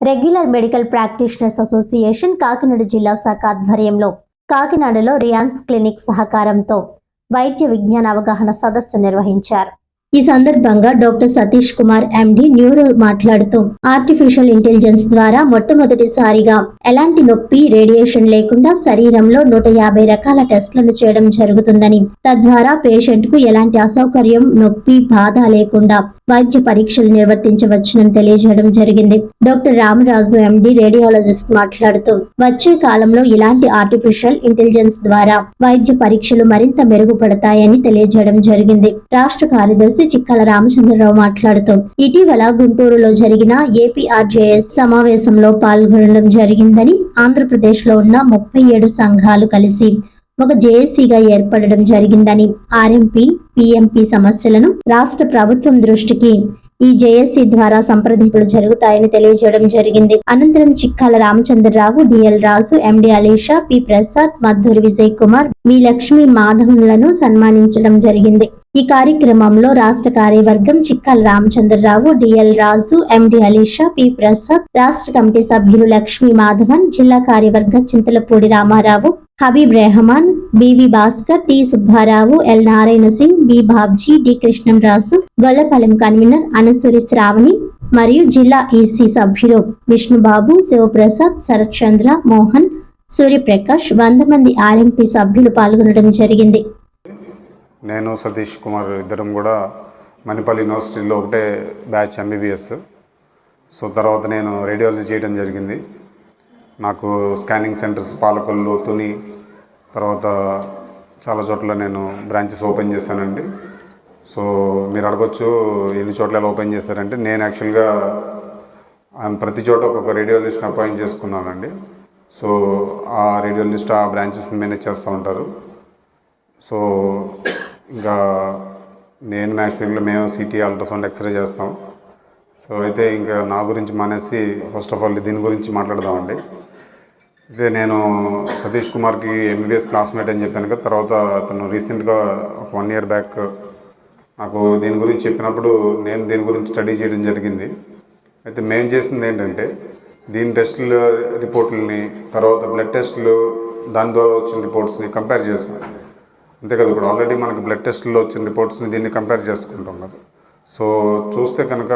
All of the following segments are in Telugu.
Regular medical practitioners association Kakinada జిల్లా శాఖ ఆధ్వర్యంలో కాకినాడలో రియాన్స్ క్లినిక్ సహకారంతో వైద్య విజ్ఞాన అవగాహన సదస్సు నిర్వహించారు. ఈ సందర్భంగా doctor Satish Kumar MD neuro మాట్లాడుతూ ఆర్టిఫిషియల్ ఇంటెలిజెన్స్ ద్వారా మొట్టమొదటిసారిగా ఎలాంటి నొప్పి రేడియేషన్ లేకుండా శరీరంలో నూట యాభై రకాల టెస్టులను చేయడం జరుగుతుందని తద్వారా పేషెంట్కు ఎలాంటి అసౌకర్యం నొప్పి బాధ లేకుండా వైద్య పరీక్షలు నిర్వర్తించవచ్చునని తెలియజేయడం జరిగింది. డాక్టర్ రామరాజు ఎండి రేడియాలజిస్ట్ మాట్లాడుతూ వచ్చే కాలంలో ఇలాంటి ఆర్టిఫిషియల్ ఇంటెలిజెన్స్ ద్వారా వైద్య పరీక్షలు మరింత మెరుగుపడతాయని తెలియజేయడం జరిగింది. రాష్ట్ర కార్యదర్శి చిక్కల రామచంద్రరావు మాట్లాడుతూ ఇటీవల గుంటూరులో జరిగిన ఏపీఆర్జేఎస్ సమావేశంలో పాల్గొనడం జరిగిందని ఆంధ్రప్రదేశ్లో ఉన్న ముప్పై ఏడు సంఘాలు కలిసి ఒక జేఏసీగా ఏర్పడడం జరిగిందని ఆర్ఎంపీ పిఎంపి సమస్యలను రాష్ట్ర ప్రభుత్వం దృష్టికి ఈ జేఏసీ ద్వారా సంప్రదింపులు జరుగుతాయని తెలియజేయడం జరిగింది. అనంతరం Chikkala Ramachandrarao DL Raju MD Alisha P Prasad Madduri Vijay Kumar V Lakshmi మాధవన్లను సన్మానించడం జరిగింది. ఈ కార్యక్రమంలో రాష్ట్ర కార్యవర్గం Chikkala Ramachandrarao DL Raju MD Alisha P Prasad రాష్ట్ర కమిటీ సభ్యులు లక్ష్మీ మాధవన్ జిల్లా కార్యవర్గ Chintalapudi Ramarao Habib Rehman BV Bhaskar T. Subbarao L. Narayana Singh B. Babji D. Krishnamraju Gollapalem convener Anasuri Sravani మరియు జిల్లా ఈసీ సభ్యులు విష్ణుబాబు శివప్రసాద్ శరత్చంద్ర మోహన్ సూర్యప్రకాష్ వంద మంది ఆర్ఎంపీ సభ్యులు పాల్గొనడం జరిగింది. నేను సతీష్ కుమార్ ఇద్దరం కూడా మణిపల్లి యూనివర్సిటీలో ఒకటే బ్యాచ్ ఎంబీబీఎస్ సో తర్వాత నేను రేడియాలజీ చేయడం జరిగింది. నాకు స్కానింగ్ సెంటర్స్ పాలకొల్లు తుని తర్వాత చాలా చోట్ల నేను బ్రాంచెస్ ఓపెన్ చేశానండి. సో మీరు అడగొచ్చు ఎన్ని చోట్ల ఎలా ఓపెన్ చేశారంటే నేను యాక్చువల్గా ఆయన ప్రతి చోట ఒక్కొక్క రేడియోలిస్ట్ని అపాయింట్ చేసుకున్నానండి. సో ఆ రేడియోలిస్ట్ ఆ బ్రాంచెస్ని మేనేజ్ చేస్తూ ఉంటారు. సో ఇంకా నేను మ్యాక్సిమంలో మేము సిటీ అల్ట్రాసౌండ్ ఎక్స్రే చేస్తాం. సో అయితే ఇంకా నా గురించి మానేసి ఫస్ట్ ఆఫ్ ఆల్ దీని గురించి మాట్లాడదామండి. అయితే నేను సతీష్ కుమార్కి ఎంబీబీఎస్ క్లాస్మేట్ అని చెప్పాను కదా తర్వాత అతను రీసెంట్గా ఒక వన్ ఇయర్ బ్యాక్ నాకు దీని గురించి చెప్పినప్పుడు నేను దీని గురించి స్టడీ చేయడం జరిగింది. అయితే మేము చేసింది ఏంటంటే దీని టెస్టుల రిపోర్ట్లని తర్వాత బ్లడ్ టెస్టులు దాని ద్వారా వచ్చిన రిపోర్ట్స్ని కంపేర్ చేసాం. అంతే కదా ఇప్పుడు ఆల్రెడీ మనకి బ్లడ్ టెస్ట్లో వచ్చిన రిపోర్ట్స్ని దీన్ని కంపేర్ చేసుకుంటాం కదా. సో చూస్తే కనుక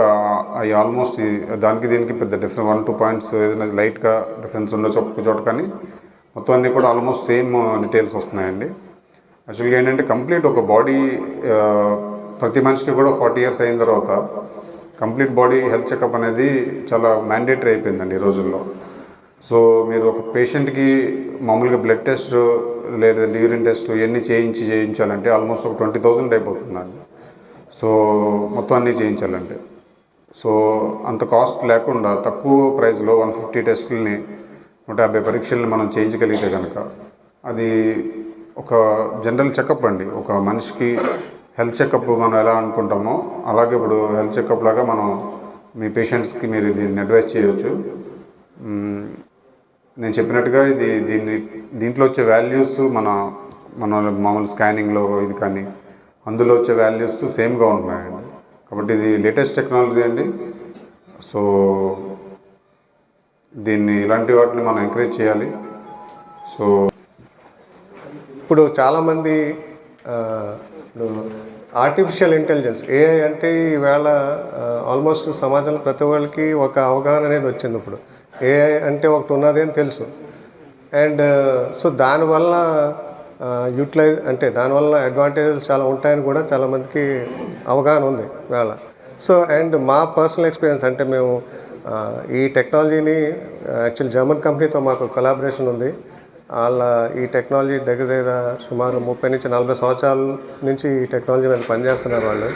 అవి ఆల్మోస్ట్ దానికి దీనికి పెద్ద డిఫరెంట్ వన్ టూ పాయింట్స్ ఏదైనా లైట్గా డిఫరెన్స్ ఉండొచ్చు ఒక్కొక్క చోట కానీ మొత్తం అన్నీ కూడా ఆల్మోస్ట్ సేమ్ డీటెయిల్స్ వస్తున్నాయండి. యాక్చువల్గా ఏంటంటే కంప్లీట్ ఒక బాడీ uh, ప్రతి మనిషికి కూడా ఫార్టీ ఇయర్స్ అయిన తర్వాత కంప్లీట్ బాడీ హెల్త్ చెకప్ అనేది చాలా మ్యాండేటరీ అయిపోయిందండి ఈ రోజుల్లో. సో మీరు ఒక పేషెంట్కి మామూలుగా బ్లడ్ టెస్ట్ లేదంటే యూరిన్ టెస్ట్ ఇవన్నీ చేయించి చేయించాలంటే ఆల్మోస్ట్ ఒక ట్వంటీ థౌజండ్ అయిపోతుందండి. సో మొత్తం అన్నీ చేయించాలంటే. సో అంత కాస్ట్ లేకుండా తక్కువ ప్రైస్లో వన్ ఫిఫ్టీ టెస్టులని నూట యాభై పరీక్షల్ని మనం చేయించగలిగితే కనుక అది ఒక జనరల్ చెకప్ అండి. ఒక మనిషికి హెల్త్ చెకప్ మనం ఎలా అనుకుంటామో అలాగే ఇప్పుడు హెల్త్ చెకప్ లాగా మనం మీ పేషెంట్స్కి మీరు దీన్ని అడ్వైస్ చేయవచ్చు నేను చెప్పినట్టుగా ఇది దీన్ని దీంట్లో వచ్చే వాల్యూస్ మన మన మామూలు స్కానింగ్లో ఇది కానీ అందులో వచ్చే వాల్యూస్ సేమ్గా ఉన్నాయండి కాబట్టి ఇది లేటెస్ట్ టెక్నాలజీ అండి. సో దీన్ని ఇలాంటి వాటిని మనం ఎంకరేజ్ చేయాలి. సో ఇప్పుడు చాలామంది ఇప్పుడు ఆర్టిఫిషియల్ ఇంటెలిజెన్స్ ఏఐ అంటే ఈవేళ ఆల్మోస్ట్ సమాజంలో ప్రతి ఒక్కరికి ఒక అవగాహన అనేది వచ్చింది ఇప్పుడు. ఏఐ అంటే ఒకటి ఉన్నది అని తెలుసు. అండ్ సో దానివల్ల యూటిలైజ్ అంటే దానివల్ల అడ్వాంటేజెస్ చాలా ఉంటాయని కూడా చాలామందికి అవగాహన ఉంది వేళ. సో అండ్ మా పర్సనల్ ఎక్స్పీరియన్స్ అంటే మేము ఈ టెక్నాలజీని యాక్చువల్ జర్మన్ కంపెనీతో మాకు కొలాబరేషన్ ఉంది. వాళ్ళ ఈ టెక్నాలజీ దగ్గర దగ్గర సుమారు ముప్పై నుంచి నలభై సంవత్సరాల నుంచి ఈ టెక్నాలజీ మీద పనిచేస్తున్నారు వాళ్ళు.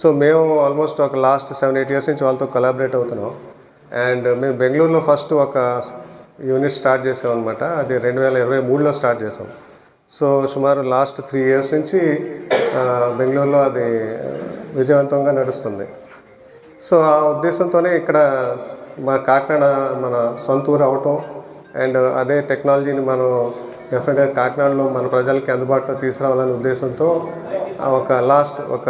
సో మేము ఆల్మోస్ట్ ఒక లాస్ట్ సెవెన్ ఎయిట్ ఇయర్స్ నుంచి వాళ్ళతో కొలాబరేట్ అవుతున్నాం. అండ్ మేము బెంగళూరులో ఫస్ట్ ఒక యూనిట్ స్టార్ట్ చేసాం అనమాట అది రెండు వేల ఇరవై మూడులో స్టార్ట్ చేసాం. సో సుమారు లాస్ట్ త్రీ ఇయర్స్ నుంచి బెంగళూరులో అది విజయవంతంగా నడుస్తుంది. సో ఆ ఉద్దేశంతోనే ఇక్కడ మా కాకినాడ మన సొంత ఊరు అవటం అండ్ అదే టెక్నాలజీని మనం డెఫినెట్గా కాకినాడలో మన ప్రజలకి అందుబాటులో తీసుకురావాలనే ఉద్దేశంతో ఆ ఒక లాస్ట్ ఒక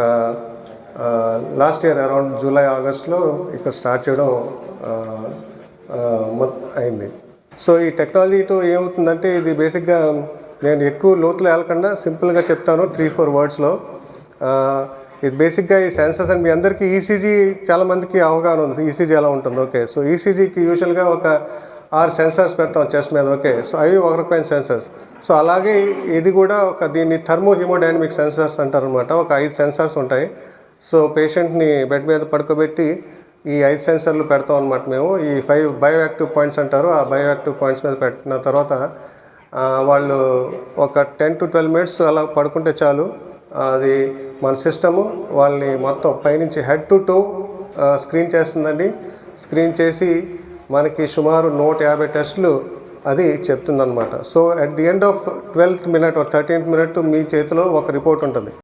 లాస్ట్ ఇయర్ అరౌండ్ జూలై ఆగస్ట్లో ఇక్కడ స్టార్ట్ చేయడం అయింది. సో ఈ టెక్నాలజీతో ఏమవుతుందంటే ఇది బేసిక్గా నేను ఎక్కువ లోతులు వెళ్ళకుండా సింపుల్గా చెప్తాను త్రీ ఫోర్ వర్డ్స్లో ఇది బేసిక్గా ఈ సెన్సర్స్ అని మీ అందరికీ ఈసీజీ చాలా మందికి అవగాహన ఉంది. ఈసీజీ ఎలా ఉంటుంది? ఓకే సో ఈసీజీకి యూజువల్గా ఒక ఆరు సెన్సార్స్ పెడతాం చెస్ట్ మీద. ఓకే సో అవి ఒక రకమైన సెన్సార్స్ సో అలాగే ఇది కూడా ఒక దీన్ని థర్మో హిమోడైనమిక్ సెన్సార్స్ అంటారు అనమాట ఒక ఐదు సెన్సార్స్ ఉంటాయి. సో పేషెంట్ని బెడ్ మీద పడుకోబెట్టి ఈ ఐదు సెన్సర్లు పెడతాం అనమాట మేము. ఈ ఫైవ్ బయోయాక్టివ్ పాయింట్స్ అంటారు. ఆ బయోయాక్టివ్ పాయింట్స్ మీద పెట్టిన తర్వాత వాళ్ళు ఒక టెన్ టు ట్వెల్వ్ మినిట్స్ అలా పడుకుంటే చాలు. అది మన సిస్టము వాళ్ళని మొత్తం పైనుంచి హెడ్ టు టో స్క్రీన్ చేస్తుందండి. స్క్రీన్ చేసి మనకి సుమారు నూట యాభై టెస్టులు అది చెప్తుందన్నమాట. So at the end of twelfth minute thirteenth minute మీ చేతిలో ఒక రిపోర్ట్ ఉంటుంది.